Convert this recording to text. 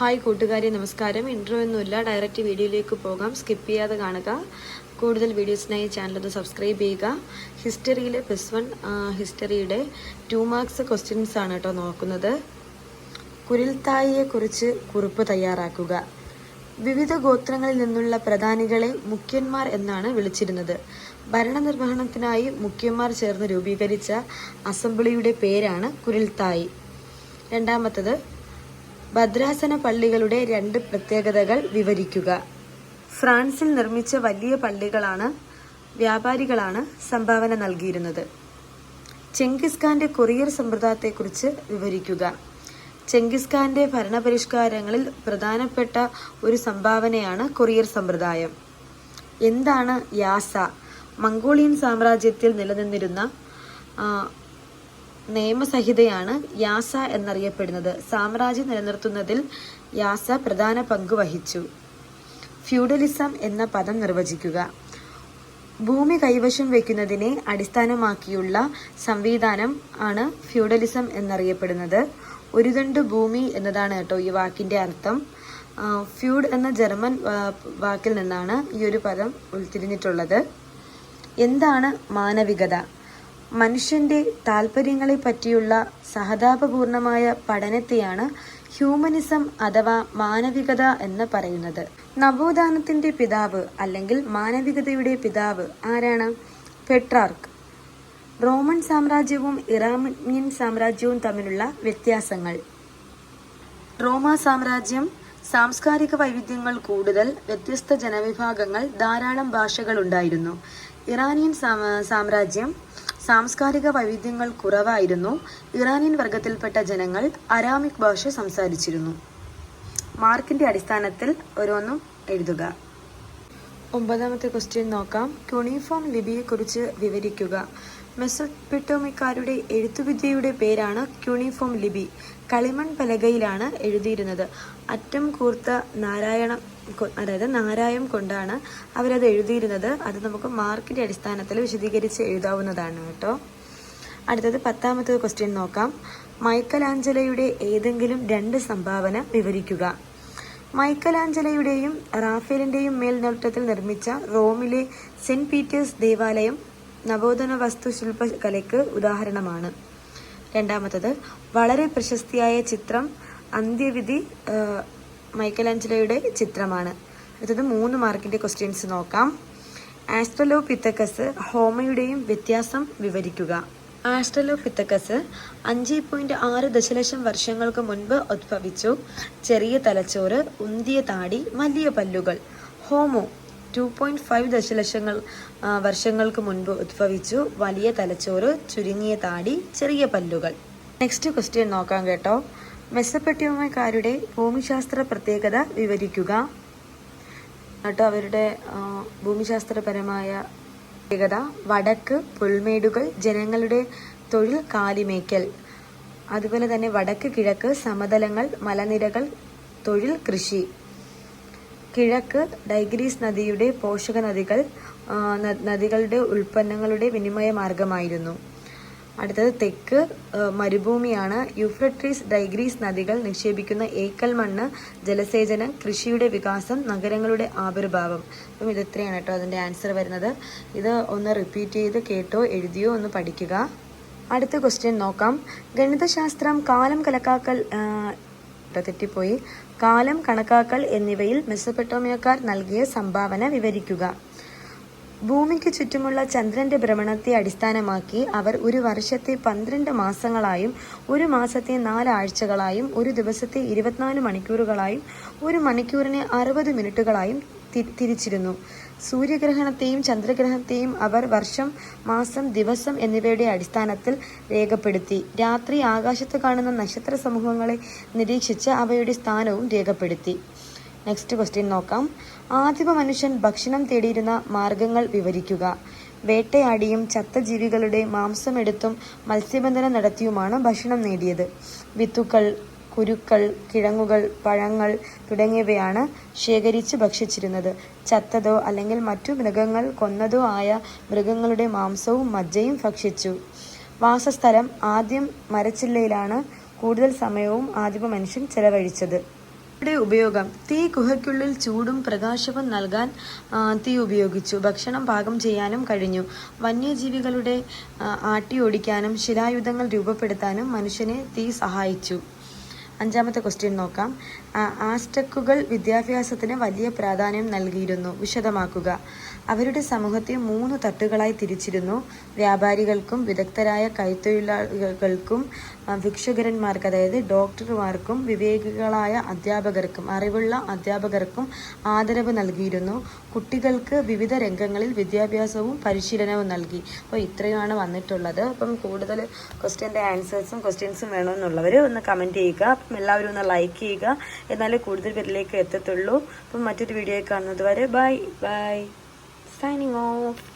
Hi കൂട്ടുകാരി നമസ്കാരം. Intro ഒന്നുമില്ല ഡയറക്റ്റ് വീഡിയോയിലേക്ക് പോകാം. സ്കിപ്പ് ചെയ്യാതെ കാണുക. കൂടുതൽ വീഡിയോസിനായി ചാനൽ ഒന്ന് സബ്സ്ക്രൈബ് ചെയ്യുക. ഹിസ്റ്ററിയിലെ പ്ലസ് വൺ ഹിസ്റ്ററിയുടെ ടു മാർക്സ് ക്വസ്റ്റ്യൻസ് ആണ് കേട്ടോ നോക്കുന്നത്. കുരിൽത്തായിയെക്കുറിച്ച് കുറിപ്പ് തയ്യാറാക്കുക. വിവിധ ഗോത്രങ്ങളിൽ നിന്നുള്ള പ്രധാനികളെ മുഖ്യന്മാർ എന്നാണ് വിളിച്ചിരുന്നത്. ഭരണനിർവഹണത്തിനായി മുഖ്യന്മാർ ചേർന്ന് രൂപീകരിച്ച അസംബ്ലിയുടെ പേരാണ് കുരിൽത്തായി. രണ്ടാമത്തത് ഭദ്രാസന പള്ളികളുടെ രണ്ട് പ്രത്യേകതകൾ വിവരിക്കുക. ഫ്രാൻസിൽ നിർമ്മിച്ച വലിയ പള്ളികളാണ് വ്യാപാരികളാണ് സംഭാവന നൽകിയിരുന്നത്. ചെങ്കിസ് ഖാന്റെ കൊറിയർ സമ്പ്രദായത്തെക്കുറിച്ച് വിവരിക്കുക. ചെങ്കിസ് ഖാന്റെ ഭരണപരിഷ്കാരങ്ങളിൽ പ്രധാനപ്പെട്ട ഒരു സംഭാവനയാണ് കൊറിയർ സമ്പ്രദായം. എന്താണ് യാസ? മംഗോളിയൻ സാമ്രാജ്യത്തിൽ നിലനിന്നിരുന്ന നിയമസഹിതയാണ് യാസ എന്നറിയപ്പെടുന്നത്. സാമ്രാജ്യം നിലനിർത്തുന്നതിൽ യാസ പ്രധാന പങ്ക് വഹിച്ചു. ഫ്യൂഡലിസം എന്ന പദം നിർവചിക്കുക. ഭൂമി കൈവശം വയ്ക്കുന്നതിനെ അടിസ്ഥാനമാക്കിയുള്ള സംവിധാനം ആണ് ഫ്യൂഡലിസം എന്നറിയപ്പെടുന്നത്. ഒരു തണ്ട് ഭൂമി എന്നതാണ് കേട്ടോ ഈ വാക്കിന്റെ അർത്ഥം. ഫ്യൂഡ് എന്ന ജർമ്മൻ വാക്കിൽ നിന്നാണ് ഈ ഒരു പദം ഉൾത്തിരിഞ്ഞിട്ടുള്ളത്. എന്താണ് മാനവികത? മനുഷ്യന്റെ താല്പര്യങ്ങളെ പറ്റിയുള്ള സഹതാപപൂർണമായ പഠനത്തെയാണ് ഹ്യൂമനിസം അഥവാ മാനവികത എന്ന് പറയുന്നത്. നവോത്ഥാനത്തിന്റെ പിതാവ് അല്ലെങ്കിൽ മാനവികതയുടെ പിതാവ് ആരാണ്? പെട്രാർക്ക്. റോമൻ സാമ്രാജ്യവും ഇറാമിയൻ സാമ്രാജ്യവും തമ്മിലുള്ള വ്യത്യാസങ്ങൾ. റോമ സാമ്രാജ്യം സാംസ്കാരിക വൈവിധ്യങ്ങൾ കൂടുതൽ വ്യത്യസ്ത ജനവിഭാഗങ്ങൾ ധാരാളം ഭാഷകൾ ഉണ്ടായിരുന്നു. ഇറാനിയൻ സാമ്രാജ്യം സാംസ്കാരിക വൈവിധ്യങ്ങൾ കുറവായിരുന്നു. ഇറാനിയൻ വർഗത്തിൽപ്പെട്ട ജനങ്ങൾ അരാമിക് ഭാഷ സംസാരിച്ചിരുന്നു. മാർക്കിന്റെ അടിസ്ഥാനത്തിൽ ഓരോന്നും എഴുതുക. ഒമ്പതാമത്തെ ക്വസ്റ്റ്യൻ നോക്കാം. ക്യൂണിഫോം ലിപിയെക്കുറിച്ച് വിവരിക്കുക. മെസ്സപ്പൊട്ടോമിക്കാരുടെ എഴുത്തുവിദ്യയുടെ പേരാണ് ക്യൂണിഫോം ലിപി. കളിമൺ പലകയിലാണ് എഴുതിയിരുന്നത്. അറ്റം കൂർത്ത നാരായണ അതായത് നാരായം കൊണ്ടാണ് അവരത് എഴുതിയിരുന്നത്. അത് നമുക്ക് മാർക്കിന്റെ അടിസ്ഥാനത്തിൽ വിശദീകരിച്ച് എഴുതാവുന്നതാണ് കേട്ടോ. അടുത്തത് പത്താമത്തെ ക്വസ്റ്റ്യൻ നോക്കാം. മൈക്കലാഞ്ചലയുടെ ഏതെങ്കിലും രണ്ട് സംഭാവന വിവരിക്കുക. മൈക്കലാഞ്ചലയുടെയും റാഫേലിന്റെയും മേൽനോട്ടത്തിൽ നിർമ്മിച്ച റോമിലെ സെന്റ് പീറ്റേഴ്സ് ദേവാലയം നവോത്ഥന വസ്തുശില്പകലയ്ക്ക് ഉദാഹരണമാണ്. രണ്ടാമത്തത് വളരെ പ്രശസ്തിയായ ചിത്രം അന്ത്യവിധി മൈക്കലാഞ്ചലയുടെ ചിത്രമാണ്. അടുത്തത് മൂന്ന് മാർക്കിന്റെ ക്വസ്റ്റ്യൻസ് നോക്കാം. ആസ്ട്രലോ പിത്തക്കസ് ഹോമയുടെയും വ്യത്യാസം വിവരിക്കുക. ആസ്ട്രലോ പിത്തക്കസ് അഞ്ച് പോയിന്റ് ആറ് ദശലക്ഷം വർഷങ്ങൾക്ക് മുൻപ് ഉദ്ഭവിച്ചു ചെറിയ തലച്ചോറ് ഉന്തിയ താടി വലിയ പല്ലുകൾ. ഹോമോ ടു പോയിന്റ് ഫൈവ് ദശലക്ഷങ്ങൾ വർഷങ്ങൾക്ക് മുൻപ് ഉദ്ഭവിച്ചു വലിയ തലച്ചോറ് ചുരുങ്ങിയ താടി ചെറിയ പല്ലുകൾ. നെക്സ്റ്റ് ക്വസ്റ്റ്യൻ നോക്കാം കേട്ടോ. മെസ്സപ്പെട്ട്യോമക്കാരുടെ ഭൂമിശാസ്ത്ര പ്രത്യേകത വിവരിക്കുക. കേട്ടോ അവരുടെ ഭൂമിശാസ്ത്രപരമായ പ്രത്യേകത. വടക്ക് പുൽമേടുകൾ ജനങ്ങളുടെ തൊഴിൽ കാലിമേക്കൽ അതുപോലെ തന്നെ വടക്ക് കിഴക്ക് സമതലങ്ങൾ മലനിരകൾ തൊഴിൽ കൃഷി. കിഴക്ക് ഡൈഗ്രീസ് നദിയുടെ പോഷക നദികൾ നദികളുടെ ഉൽപ്പന്നങ്ങളുടെ വിനിമയ മാർഗമായിരുന്നു. അടുത്തത് തെക്ക് മരുഭൂമിയാണ്. യുഫ്രട്രീസ് ഡൈഗ്രീസ് നദികൾ നിക്ഷേപിക്കുന്ന ഏക്കൽ മണ്ണ് ജലസേചനം കൃഷിയുടെ വികാസം നഗരങ്ങളുടെ ആവിർഭാവം. അപ്പം ഇത് ഇത്രയാണ് കേട്ടോ അതിന്റെ ആൻസർ വരുന്നത്? ഇത് ഒന്ന് റിപ്പീറ്റ് ചെയ്ത് കേട്ടോ എഴുതിയോ ഒന്ന് പഠിക്കുക. അടുത്ത ക്വസ്റ്റ്യൻ നോക്കാം. ഗണിതശാസ്ത്രം കാലം കലക്കാക്കൽ തെറ്റിപ്പോയി കാലം കണക്കാക്കൽ എന്നിവയിൽ മെസ്സപ്പെട്ടോമിയക്കാർ നൽകിയ സംഭാവന വിവരിക്കുക. ഭൂമിക്ക് ചുറ്റുമുള്ള ചന്ദ്രന്റെ ഭ്രമണത്തെ അടിസ്ഥാനമാക്കി അവർ ഒരു വർഷത്തെ പന്ത്രണ്ട് മാസങ്ങളായും ഒരു മാസത്തെ നാലാഴ്ചകളായും ഒരു ദിവസത്തെ ഇരുപത്തിനാല് മണിക്കൂറുകളായും ഒരു മണിക്കൂറിനെ അറുപത് മിനിറ്റുകളായും തിരിച്ചിരുന്നു. സൂര്യഗ്രഹണത്തെയും ചന്ദ്രഗ്രഹണത്തെയും അവർ വർഷം മാസം ദിവസം എന്നിവയുടെ അടിസ്ഥാനത്തിൽ രേഖപ്പെടുത്തി. രാത്രി ആകാശത്ത് കാണുന്ന നക്ഷത്ര സമൂഹങ്ങളെ നിരീക്ഷിച്ച് അവയുടെ സ്ഥാനവും രേഖപ്പെടുത്തി. നെക്സ്റ്റ് ക്വസ്റ്റ്യൻ നോക്കാം. ആദിമ മനുഷ്യൻ ഭക്ഷണം തേടിയിരുന്ന മാർഗങ്ങൾ വിവരിക്കുക. വേട്ടയാടിയും ചത്ത ജീവികളുടെ മാംസമെടുത്തും മത്സ്യബന്ധനം നടത്തിയുമാണ് ഭക്ഷണം നേടിയത്. വിത്തുക്കൾ കുരുക്കൾ കിഴങ്ങുകൾ പഴങ്ങൾ തുടങ്ങിയവയാണ് ശേഖരിച്ച് ഭക്ഷിച്ചിരുന്നത്. ചത്തതോ അല്ലെങ്കിൽ മറ്റു മൃഗങ്ങൾ കൊന്നതോ ആയ മൃഗങ്ങളുടെ മാംസവും മജ്ജയും ഭക്ഷിച്ചു. വാസസ്ഥലം ആദ്യം മരച്ചില്ലയിലാണ് കൂടുതൽ സമയവും ആദിമ മനുഷ്യൻ ചെലവഴിച്ചത്. ഇവിടെ ഉപയോഗം തീ ഗുഹയ്ക്കുള്ളിൽ ചൂടും പ്രകാശവും നൽകാൻ തീ ഉപയോഗിച്ചു. ഭക്ഷണം പാകം ചെയ്യാനും കഴിഞ്ഞു. വന്യജീവികളുടെ ആട്ടിയോടിക്കാനും ശിലായുധങ്ങൾ രൂപപ്പെടുത്താനും മനുഷ്യനെ തീ സഹായിച്ചു. അഞ്ചാമത്തെ ക്വസ്റ്റ്യൻ നോക്കാം. ആസ്റ്റക്കുകൾ വിദ്യാഭ്യാസത്തിന് വലിയ പ്രാധാന്യം നൽകിയിരുന്നു. വിശദമാക്കുക. അവരുടെ സമൂഹത്തെ മൂന്ന് തട്ടുകളായി തിരിച്ചിരുന്നു. വ്യാപാരികൾക്കും വിദഗ്ധരായ കൈത്തൊഴിലാളികൾക്കും ഭിക്ഷുകരന്മാർക്ക് അതായത് ഡോക്ടർമാർക്കും വിവേകികളായ അധ്യാപകർക്കും അറിവുള്ള അധ്യാപകർക്കും ആദരവ് നൽകിയിരുന്നു. കുട്ടികൾക്ക് വിവിധ രംഗങ്ങളിൽ വിദ്യാഭ്യാസവും പരിശീലനവും നൽകി. അപ്പോൾ ഇത്രയുമാണ് വന്നിട്ടുള്ളത്. അപ്പം കൂടുതൽ ക്വസ്റ്റ്യന്റെ ആൻസേഴ്സും ക്വസ്റ്റ്യൻസും വേണമെന്നുള്ളവർ ഒന്ന് കമന്റ് ചെയ്യുക. അപ്പം എല്ലാവരും ഒന്ന് ലൈക്ക് ചെയ്യുക. എന്നാലേ കൂടുതൽ പേരിലേക്ക് എത്തത്തുള്ളൂ. അപ്പം മറ്റൊരു വീഡിയോ കാണുന്നത് വരെ ബൈ ബൈ സൈനിങ് ഓഫ്